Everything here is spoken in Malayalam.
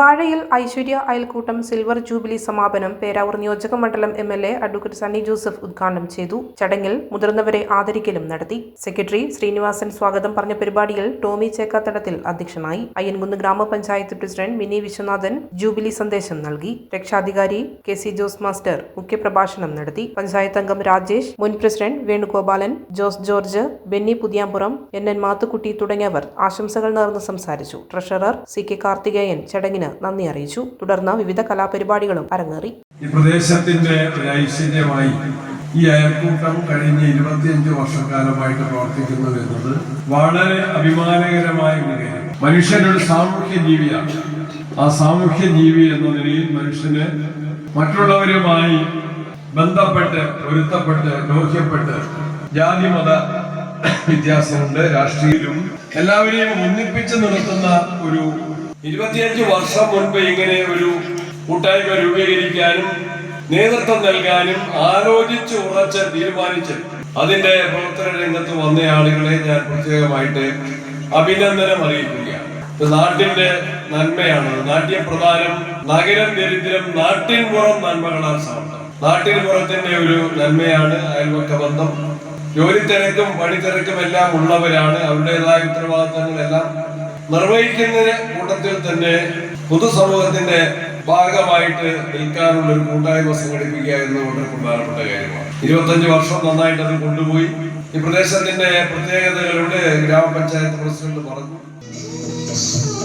വാഴയിൽ ഐശ്വര്യ അയൽക്കൂട്ടം സിൽവർ ജൂബിലി സമാപനം പേരാവൂർ നിയോജക മണ്ഡലം M L A advocate Sunny Joseph ഉദ്ഘാടനം ചെയ്തു. ചടങ്ങിൽ മുതിർന്നവരെ ആദരിക്കലും നടത്തി. സെക്രട്ടറി ശ്രീനിവാസൻ സ്വാഗതം പറഞ്ഞ പരിപാടിയിൽ ടോമി ചേക്കാത്തടത്തിൽ അധ്യക്ഷനായി. അയ്യൻകുന്ന് ഗ്രാമപഞ്ചായത്ത് പ്രസിഡന്റ് മിനി വിശ്വനാഥൻ ജൂബിലി സന്ദേശം നൽകി. രക്ഷാധികാരി കെ സി ജോസ് മാസ്റ്റർ മുഖ്യപ്രഭാഷണം നടത്തി. പഞ്ചായത്ത് അംഗം രാജേഷ് മുൻ president Venugopalan Jose George Benny Puthiyampuram N N Mathukutty തുടങ്ങിയവർ ആശംസകൾ നേർന്ന് സംസാരിച്ചു. ട്രഷറർ സി കെ കാർത്തികേയൻ ചടങ്ങിന് നന്ദി അറിയിച്ചു. തുടർന്ന് വിവിധ കലാപരിപാടികളും അരങ്ങേറി. ഈ പ്രദേശത്തിന്റെ ഐശ്വര്യമായി ഈ അയൽക്കൂട്ടം കഴിഞ്ഞ ഇരുപത്തിയഞ്ച് വർഷക്കാലമായിട്ട് പ്രവർത്തിക്കുന്നത് എന്നത് വളരെ അഭിമാനകരമായ ഒരു കാര്യം. മനുഷ്യനൊരു സാമൂഹ്യ ജീവിയാണ് ആ സാമൂഹ്യ ജീവി എന്ന നിലയിൽ മനുഷ്യന് മറ്റുള്ളവരുമായി ബന്ധപ്പെട്ട് പൊരുത്തപ്പെട്ട് ലോഹ്യപ്പെട്ട് ജാതി മത വ്യത്യാസമുണ്ട്. രാഷ്ട്രീയത്തിലും എല്ലാവരെയും ഒന്നിപ്പിച്ചു നിർത്തുന്ന ഒരു ഇരുപത്തിയഞ്ച് വർഷം മുൻപ് ഇങ്ങനെ ഒരു കൂട്ടായ്മ രൂപീകരിക്കാനും നേതൃത്വം നൽകാനും ആലോചിച്ച് ഉറച്ച് തീരുമാനിച്ച് അതിന്റെ പ്രവർത്തന രംഗത്ത് വന്ന ആളുകളെ ഞാൻ പ്രത്യേകമായിട്ട് അഭിനന്ദനം അറിയിക്കുകയാണ്. നാട്ടിന്റെ നന്മയാണ്. നാട്യപ്രധാനം നഗരം ദരിദ്രം നാട്ടിൻ പുറം നന്മകളാൽ സമർത്ഥം. നാട്ടിൻ പുറത്തിന്റെ ഒരു നന്മയാണ് അയൽവക്ക ബന്ധം. ജോലി തിരക്കും പണി തിരക്കും എല്ലാം ഉള്ളവരാണ്. അവരുടേതായ ഉത്തരവാദിത്തങ്ങളെല്ലാം നിർവഹിക്കുന്ന കൂട്ടത്തിൽ തന്നെ പൊതുസമൂഹത്തിന്റെ ഭാഗമായിട്ട് നിൽക്കാനുള്ള ഒരു കൂട്ടായ്മ സംഘടിപ്പിക്കുക എന്നത് വളരെ പ്രധാനപ്പെട്ട കാര്യമാണ്. ഇരുപത്തഞ്ച് വർഷം നന്നായിട്ട് അത് കൊണ്ടുപോയി. ഈ പ്രദേശത്തിന്റെ പ്രത്യേകതകളുടെ ഗ്രാമപഞ്ചായത്ത് പ്രസിഡന്റ് പറഞ്ഞു.